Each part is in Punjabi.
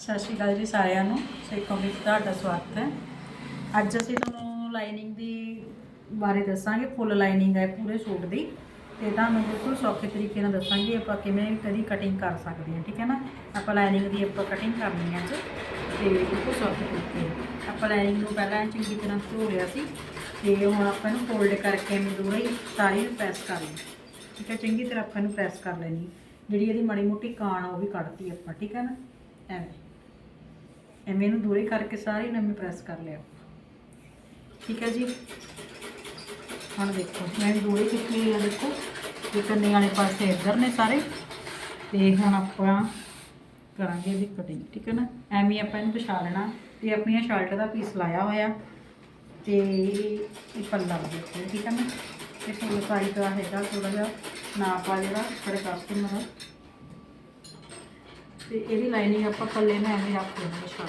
ਸਤਿ ਸ਼੍ਰੀ ਅਕਾਲ ਜੀ ਸਾਰਿਆਂ ਨੂੰ। ਸੇਕੋਂ ਵਿੱਚ ਤੁਹਾਡਾ ਸਵਾਗਤ ਹੈ। ਅੱਜ ਅਸੀਂ ਤੁਹਾਨੂੰ ਲਾਈਨਿੰਗ ਦੀ ਬਾਰੇ ਦੱਸਾਂਗੇ ਫੁੱਲ ਲਾਈਨਿੰਗ ਹੈ, ਪੂਰੇ ਸੂਟ ਦੀ। ਤੇ ਤੁਹਾਨੂੰ ਬਿਲਕੁਲ ਸੌਖੇ ਤਰੀਕੇ ਨਾਲ ਦੱਸਾਂਗੇ ਆਪਾਂ ਕਿਵੇਂ ਕਦੀ ਕਟਿੰਗ ਕਰ ਸਕਦੇ ਹਾਂ, ਠੀਕ ਹੈ ਨਾ? ਆਪਾਂ ਲਾਈਨਿੰਗ ਦੀ ਆਪਾਂ ਕਟਿੰਗ ਕਰਨੀ ਹੈ ਅੱਜ, ਤੇ ਬਿਲਕੁਲ ਸੌਖੇ ਤਰੀਕੇ ਆਪਾਂ ਲਾਈਨਿੰਗ ਨੂੰ ਪਹਿਲਾਂ ਚੰਗੀ ਤਰ੍ਹਾਂ ਧੋ ਲਿਆ ਸੀ, ਤੇ ਹੁਣ ਆਪਾਂ ਇਹਨੂੰ ਫੋਲਡ ਕਰਕੇ ਐਵੇਂ ਦੂਰੇ ਹੀ ਸਾਰੀ ਨੂੰ ਪ੍ਰੈਸ ਕਰ ਲਈ ਠੀਕ ਹੈ, ਚੰਗੀ ਤਰ੍ਹਾਂ ਆਪਾਂ ਇਹਨੂੰ ਪ੍ਰੈਸ ਕਰ ਲੈਣੀ ਜਿਹੜੀ ਇਹਦੀ ਮਾੜੀ ਮੋਟੀ ਕਾਣ ਆ, ਉਹ ਵੀ ਕੱਢਤੀ ਆਪਾਂ, ਠੀਕ ਹੈ ਨਾ? ਐਵੇਂ। ਐਵੇਂ ਇਹਨੂੰ ਦੂਰੇ ਕਰਕੇ ਸਾਰੀ ਨਵੇਂ ਪ੍ਰੈਸ ਕਰ ਲਿਆ। ਠੀਕ ਹੈ ਜੀ? ਹੁਣ ਦੇਖੋ, ਮੈਂ ਦੂਰੇ ਕੀਤੀ ਹੋਈ ਆ ਦੇਖੋ। ਇਹ ਕੰਨੇ ਵਾਲੇ ਪਾਸੇ ਇੱਧਰ ਨੇ ਸਾਰੇ। ਤੇ ਹੁਣ ਆਪਾਂ ਕਰਾਂਗੇ ਇਹਦੀ ਕਟਿੰਗ ਠੀਕ ਹੈ ਨਾ? ਐਵੇਂ ਆਪਾਂ ਇਹਨੂੰ ਪਛਾ ਲੈਣਾ। ਤੇ ਆਪਣੀਆਂ ਸ਼ਰਟ ਦਾ ਪੀਸ ਲਾਇਆ ਹੋਇਆ। ਤੇ ਇਹ ਪੱਲਾ ਦੇਖੋ, ਠੀਕ ਹੈ ਨਾ? ਤੇ ਫੁੱਲ ਸਾਈਜ਼ ਦਾ ਹੈਗਾ ਥੋੜਾ ਜਿਹਾ ਨਾਪ ਆ ਜਿਹੜਾ ਸਾਡੇ ਕਸਟਮਰ ਤੇ ਇਹਦੀ ਲਾਈਨਿੰਗ ਆਪਾਂ ਪੱਲੇ ਨਾਲ ਐਵੇਂ ਰੱਖ ਦੇਣੀ ਵਿਛਾ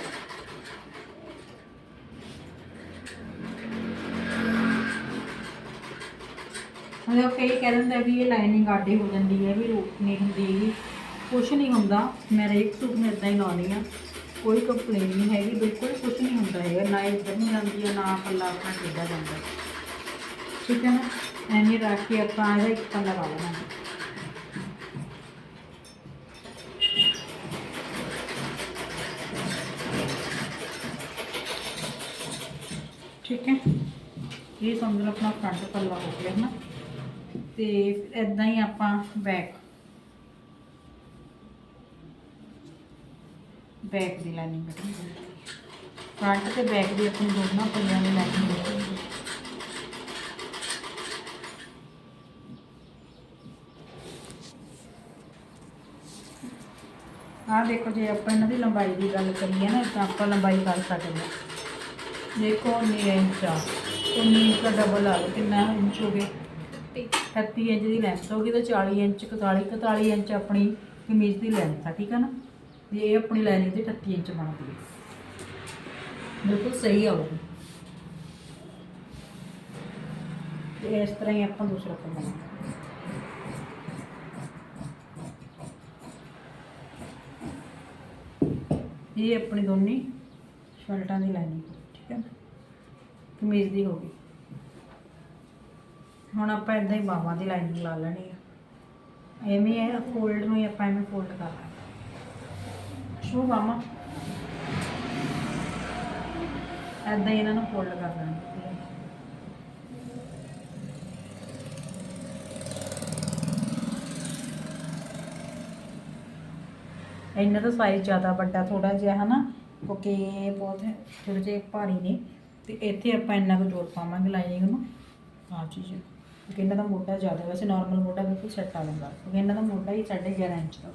ਹੁਣ ਕਈ ਕਹਿ ਦਿੰਦੇ ਵੀ ਇਹ ਲਾਈਨਿੰਗ ਆਡੀ ਹੋ ਜਾਂਦੀ ਹੈ ਵੀ ਰੂਟ ਨਹੀਂ ਹੁੰਦੀ ਹੈਗੀ ਕੁਛ ਨਹੀਂ ਹੁੰਦਾ, ਮੈਂ ਹਰੇਕ ਸੂਟ ਨੂੰ ਇਦਾਂ ਹੀ ਲਾਉਣੀ ਆ। ਕੋਈ ਕੰਪਲੇਨ ਨਹੀਂ ਹੈਗੀ, ਬਿਲਕੁਲ ਕੁਛ ਨਹੀਂ ਹੁੰਦਾ ਹੈਗਾ, ਨਾ ਇਹ ਇੱਧਰ ਨੂੰ ਜਾਂਦੀ ਹੈ ਨਾ ਪੱਲਾ ਆਪਣਾ ਟੇਢਾ ਜਾਂਦਾ। ਠੀਕ ਹੈ ਨਾ? ਐਵੇਂ ਰੱਖ ਕੇ ਆਪਾਂ ਇਹਦਾ ਇੱਕ ਪੱਲਾ ਲਾ ਲੈਣਾ। ਠੀਕ ਹੈ। ਇਹ ਸਮਝ ਲਓ ਆਪਣਾ ਫਰੰਟ ਪੱਲਾ ਹੋ ਗਿਆ ਨਾ ਤੇ ਇਦਾਂ ਹੀ ਆਪਾਂ ਬੈਕ ਬੈਕ ਦੀ ਲਾਈਨਿੰਗ ਕੱਢਣੀ ਫਰੰਟ ਤੇ ਬੈਕ ਦੀ ਆਪਣੀ ਦੋਨਾਂ ਪੱਲਿਆਂ ਦੀ ਲਾਈਨਿੰਗ ਕੱਢਣੀ ਆਹ ਦੇਖੋ ਜੇ ਆਪਾਂ ਇਹਨਾਂ ਦੀ ਲੰਬਾਈ ਦੀ ਗੱਲ ਕਰੀਏ ਨਾ, ਤਾਂ ਆਪਾਂ ਲੰਬਾਈ ਕਰ ਸਕਦੇ ਹਾਂ। ਦੇਖੋ 19 ਇੰਚ ਆ। 19 ਇੰਚ ਦਾ ਡਬਲ ਆ ਲਓ ਕਿੰਨਾ ਇੰਚ ਹੋ ਗਏ? 38 ਇੰਚ ਦੀ ਲੈਂਥ ਹੋ ਗਈ ਤਾਂ 40 ਇੰਚ 41 41 ਇੰਚ ਆਪਣੀ ਕਮੀਜ਼ ਦੀ ਲੈਂਥ ਆ, ਠੀਕ ਆ ਨਾ? ਤੇ ਇਹ ਆਪਣੀ ਲਾਈਨਿੰਗ ਤੇ 38 ਇੰਚ ਬਣਦੀ ਹੈ ਬਿਲਕੁਲ ਸਹੀ ਆਊਗੀ ਇਸ ਤਰ੍ਹਾਂ ਹੀ ਆਪਾਂ ਦੂਸਰਾ ਕਰਨਾ ਇਹ ਆਪਣੀ ਦੋਨੇ ਸ਼ਰਟਾਂ ਦੀ ਲਾਈਨਿੰਗ ਠੀਕ ਕਮੀਜ਼ ਦੀ ਹੋ ਗਈ। ਹੁਣ ਆਪਾਂ ਇਦਾਂ ਹੀ ਬਾਹਾਂ ਦੀ ਲਾਈਨਿੰਗ ਲਾ ਲੈਣੀ ਆ। ਐਵੇਂ ਹੈ ਫੋਲਡ ਨੂੰ ਆਪਾਂ ਐਵੇਂ ਫੋਲਡ ਕਰ ਲੈਣਾ। ਸ਼ੂ ਬਾਹਾਂ। ਇਦਾਂ ਇਹਨਾਂ ਨੂੰ ਫੋਲਡ ਕਰ ਲੈਣਾ। ਇਹਨਾਂ ਦਾ ਸਾਈਜ਼ ਜ਼ਿਆਦਾ ਵੱਡਾ ਥੋੜਾ ਜਿਹਾ, ਹਨਾ? ਕਿਉਂਕਿ ਇਹ ਬਹੁਤ ਥੋੜੇ ਜਿਹੇ ਭਾਰੀ ਨੇ। ਤੇ ਇੱਥੇ ਆਪਾਂ ਇੰਨਾ ਕੁ ਜ਼ੋਰ ਪਾਵਾਂਗੇ ਲਾਈਨਿੰਗ ਨੂੰ। ਆਹ ਚੀਜ਼ ਕਿਉਂਕਿ ਇਹਨਾਂ ਦਾ ਮੋਢਾ ਜ਼ਿਆਦਾ, ਵੈਸੇ ਨਾਰਮਲ ਮੋਢਾ ਬਿਲਕੁਲ ਸੈੱਟ ਆ ਜਾਂਦਾ। ਕਿਉਂਕਿ ਇਹਨਾਂ ਦਾ ਮੋਢਾ ਹੀ 11.5 ਇੰਚ ਦਾ।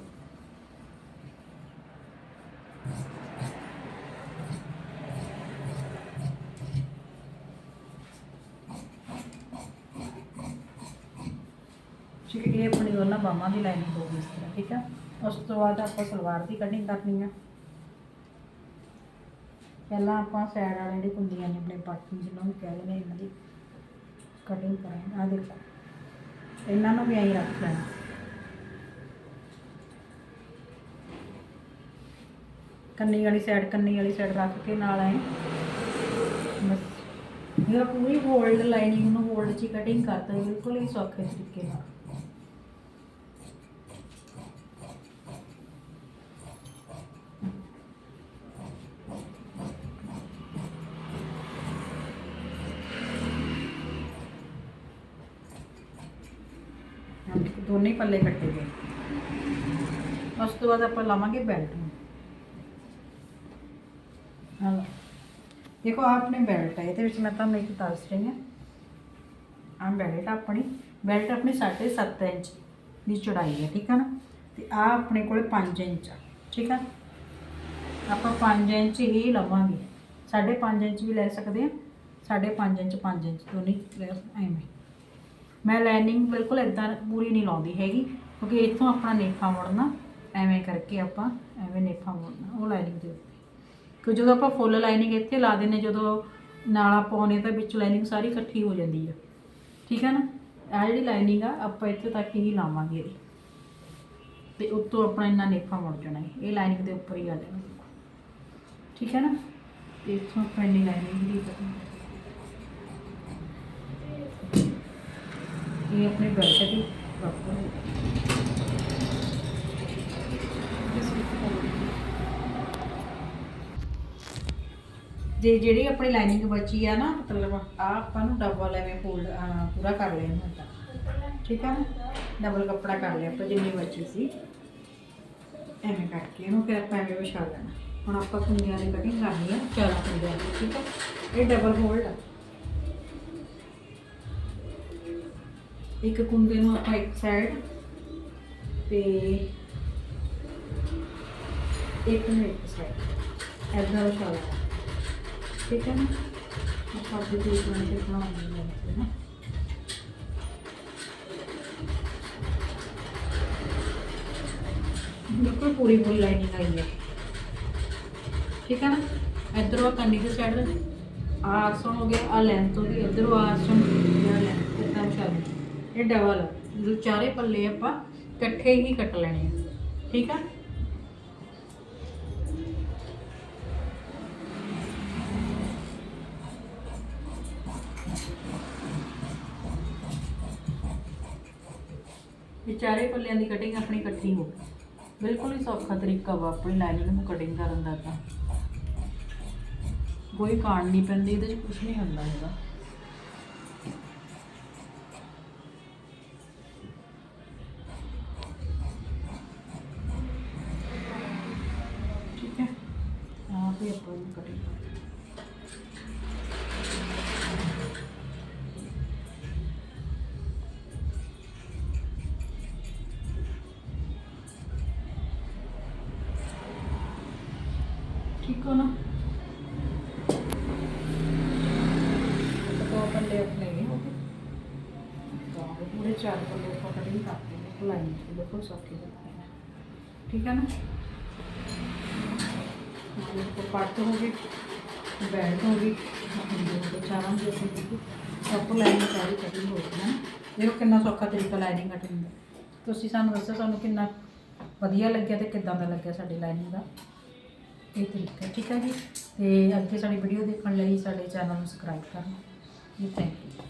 ਠੀਕ ਹੈ, ਇਹ ਆਪਣੀ ਦੋਨਾਂ ਬਾਹਾਂ ਦੀ ਲਾਈਨਿੰਗ ਹੋ ਗਈ ਇਸ ਤਰ੍ਹਾਂ, ਠੀਕ ਹੈ। ਉਸ ਤੋਂ ਬਾਅਦ ਆਪਾਂ ਸਲਵਾਰ ਦੀ ਕਟਿੰਗ ਕਰਨੀ ਆ। ਪਹਿਲਾਂ ਆਪਾਂ ਸਾਈਡ ਵਾਲੇ ਜਿਹੜੇ ਕੁੰਦੀਆਂ ਨੇ, ਆਪਣੇ ਪਾਟਨ ਜਿਹਨਾਂ ਨੂੰ ਕਹਿ ਦਿੰਦੇ ਇਹਨਾਂ ਦੀ ਕਟਿੰਗ ਕਰਾਂਗੇ। ਆ ਦੇਖੋ, ਇਹਨਾਂ ਨੂੰ ਵੀ ਐਂ ਰੱਖ ਲੈਣਾ। ਕੰਨੀ ਵਾਲੀ ਸਾਈਡ ਕੰਨੀ ਵਾਲੀ ਸਾਈਡ ਰੱਖ ਕੇ ਨਾਲ ਐ। ਬਸ ਇਹ ਪੂਰੀ ਹੋਲਡ ਲਾਈਨਿੰਗ ਨੂੰ ਹੋਲਡ 'ਚ ਕਟਿੰਗ ਕਰਤਾ ਹੈ ਬਿਲਕੁਲ ਹੀ ਸੌਖੇ ਤਰੀਕੇ ਨਾਲ ਹਾਂ, ਦੋਨੇ ਪੱਲੇ ਕੱਟੇ ਗਏ। ਉਸ ਤੋਂ ਬਾਅਦ ਆਪਾਂ ਲਾਵਾਂਗੇ ਬੈਲਟ ਨੂੰ। ਹਾਂ ਦੇਖੋ, ਆਹ ਆਪਣੇ ਬੈਲਟ ਹੈ ਇਹਦੇ ਵਿੱਚ ਮੈਂ ਤੁਹਾਨੂੰ ਇੱਕ ਦੱਸ ਰਹੀ ਹਾਂ। ਆਹ ਬੈਲਟ ਆਪਣੀ। ਬੈਲਟ ਆਪਣੀ 7.5 ਇੰਚ ਦੀ ਚੌੜਾਈ ਹੈ ਠੀਕ ਹੈ ਨਾ? ਤੇ ਆਹ ਆਪਣੇ ਕੋਲ 5 ਇੰਚ ਆ, ਠੀਕ ਹੈ ਆਪਾਂ 5 ਇੰਚ ਹੀ ਲਵਾਂਗੇ। 5.5 ਇੰਚ ਵੀ ਲੈ ਸਕਦੇ ਆ 5.5 ਇੰਚ 5 ਇੰਚ ਦੋਨੇ ਲੈ ਐਵੇਂ। ਮੈਂ ਲਾਈਨਿੰਗ ਬਿਲਕੁਲ ਇਦਾਂ ਪੂਰੀ ਨਹੀਂ ਲਾਉਂਦੀ ਹੈਗੀ, ਕਿਉਂਕਿ ਇੱਥੋਂ ਆਪਣਾ ਨੇਫਾ ਮੁੜਨਾ, ਐਵੇਂ ਕਰਕੇ ਆਪਾਂ ਐਵੇਂ ਨੇਫਾ ਮੁੜਨਾ, ਉਹ ਲਾਈਨਿੰਗ ਦੇ ਉੱਤੇ। ਕਿ ਜਦੋਂ ਆਪਾਂ ਫੁੱਲ ਲਾਈਨਿੰਗ ਇੱਥੇ ਲਾ ਦਿੰਨੇ ਜਦੋਂ ਨਾਲਾ ਪਾਉਨੇ ਤਾਂ ਵਿੱਚ ਲਾਈਨਿੰਗ ਸਾਰੀ ਇਕੱਠੀ ਹੋ ਜਾਂਦੀ ਆ। ਠੀਕ ਹੈ ਨਾ? ਆ ਜਿਹੜੀ ਲਾਈਨਿੰਗ ਆ, ਆਪਾਂ ਇੱਥੇ ਤੱਕ ਹੀ ਲਾਵਾਂਗੇ ਇਹਦੀ। ਤੇ ਉੱਤੋਂ ਆਪਣਾ ਇੰਨਾ ਨੇਫਾ ਮੁੜ ਜਾਣਾ ਹੈ। ਇਹ ਲਾਈਨਿੰਗ ਦੇ ਉੱਪਰ ਹੀ ਆ ਜਾਣਾ। ਠੀਕ ਹੈ ਨਾ? ਤੇ ਇੱਥੋਂ ਆਪਾਂ ਇੰਨੀ ਲਾਈਨਿੰਗ ਦੀ ਕਰਨੀ ਇਹ ਆਪਣੇ ਬੈਲਟ ਦੀ ਪ੍ਰੋਪਰ ਜੇ ਜਿਹੜੀ ਆਪਣੀ ਲਾਈਨਿੰਗ ਬਚੀ ਆ ਨਾ, ਮਤਲਬ ਆ ਆਪਾਂ ਨੂੰ ਡਬਲ ਐਵੇਂ ਫੋਲਡ ਪੂਰਾ ਕਰ ਲੈਣਾ ਹੁੰਦਾ ਠੀਕ ਆ ਨਾ? ਡਬਲ ਕੱਪੜਾ ਕਰ ਲਿਆ ਆਪਾਂ, ਜਿੰਨੀ ਬਚੀ ਸੀ। ਐਵੇਂ ਕਰਕੇ ਇਹਨੂੰ ਫਿਰ ਆਪਾਂ ਐਵੇਂ ਵਿਛਾ ਲੈਣਾ। ਹੁਣ ਆਪਾਂ ਕੁੰਡੀਆਂ ਦੀ ਕਟਿੰਗ ਕਰਨੀ ਆ, ਚਾਰਾਂ ਕੁੰਡੀਆਂ ਠੀਕ ਆ? ਇਹ ਡਬਲ ਫੋਲਡ ਆ। ਇੱਕ ਕੁੰਡੇ ਨੂੰ ਆਪਾਂ ਇੱਕ ਸਾਈਡ ਤੇ ਇੱਕ ਨੂੰ ਇੱਕ ਸਾਈਡ ਐਦਾਂ ਵਿਛਾ ਲੈਣਾ ਠੀਕ ਹੈ ਨਾ? ਆਪਾਂ ਦੇ ਦੇਖ ਲੈਣ ਤੇ ਬਣਾਉਣੀ ਬਿਲਕੁਲ ਪੂਰੀ ਪੂਰੀ ਲਾਈਨਿੰਗ ਆਈ ਹੈ। ਠੀਕ ਹੈ ਨਾ? ਇਧਰੋਂ ਕੰਨੀ ਦੇ ਸਾਈਡ ਆ ਆਸਣ ਹੋ ਗਿਆ ਆ ਲੈਂਥ ਹੋ ਗਈ। ਇਧਰੋਂ ਆਸਣ ਜਿਹੜਾ ਲੈਂਥ ਇਦਾਂ ਚੱਲ। ਇਹ ਡਬਲ ਜੋ ਚਾਰੇ ਪੱਲੇ ਆਪਾਂ ਇਕੱਠੇ ਹੀ ਕੱਟ ਲੈਣੇ ਆ। ਠੀਕ ਆ? ਇਹ ਚਾਰੇ ਪੱਲਿਆਂ ਦੀ ਕਟਿੰਗ ਆਪਣੀ ਇਕੱਠੀ ਹੋ ਬਿਲਕੁਲ ਹੀ ਸੌਖਾ ਤਰੀਕਾ ਵਾ, ਆਪਣੀ ਲਾਈਨਿੰਗ ਨੂੰ ਕਟਿੰਗ ਕਰਨ ਦਾ ਤਾਂ। ਕੋਈ ਕਾਣ ਨਹੀਂ ਪੈਂਦੀ, ਇਹਦੇ 'ਚ ਕੁਝ ਨਹੀਂ ਹੁੰਦਾ ਹੈਗਾ। ਵੀ ਆਪਾਂ ਨੂੰ ਕਰੀ ਠੀਕ ਦੋ ਬੰਦੇ ਆਪਣੇ ਪੂਰੇ ਚਾਰ ਬੰਦੇ ਆਪਾਂ ਕਟਿੰਗ ਕਰਦੇ ਨੇ। ਲਾਈਨ ਬਿਲਕੁਲ ਸੌਖੀ ਲੱਗਦੀ ਹੈ ਠੀਕ ਹੈ ਨਾ? ਪੱਟ ਹੋ ਗਈ ਬੈਲਟ ਹੋ ਗਈ ਕਟਿੰਗ ਹੋ ਗਈ ਹੈ। ਦੇਖੋ ਕਿੰਨਾ ਸੌਖਾ ਤਰੀਕਾ ਲਾਈਨਿੰਗ ਕਟਿੰਗ ਤੁਸੀਂ ਸਾਨੂੰ ਦੱਸੋ ਤੁਹਾਨੂੰ ਕਿੰਨਾ ਵਧੀਆ ਲੱਗਿਆ ਤੇ ਕਿੱਦਾਂ ਦਾ ਲੱਗਿਆ ਸਾਡੀ ਲਾਈਨਿੰਗ ਦਾ? ਇਹ ਤਰੀਕਾ, ਠੀਕ ਹੈ ਜੀ? ਤੇ ਅੱਗੇ ਸਾਡੀ ਵੀਡੀਓ ਦੇਖਣ ਲਈ ਸਾਡੇ ਚੈਨਲ ਨੂੰ ਸਬਸਕ੍ਰਾਈਬ ਕਰਨਾ। ਜੀ ਥੈਂਕ ਯੂ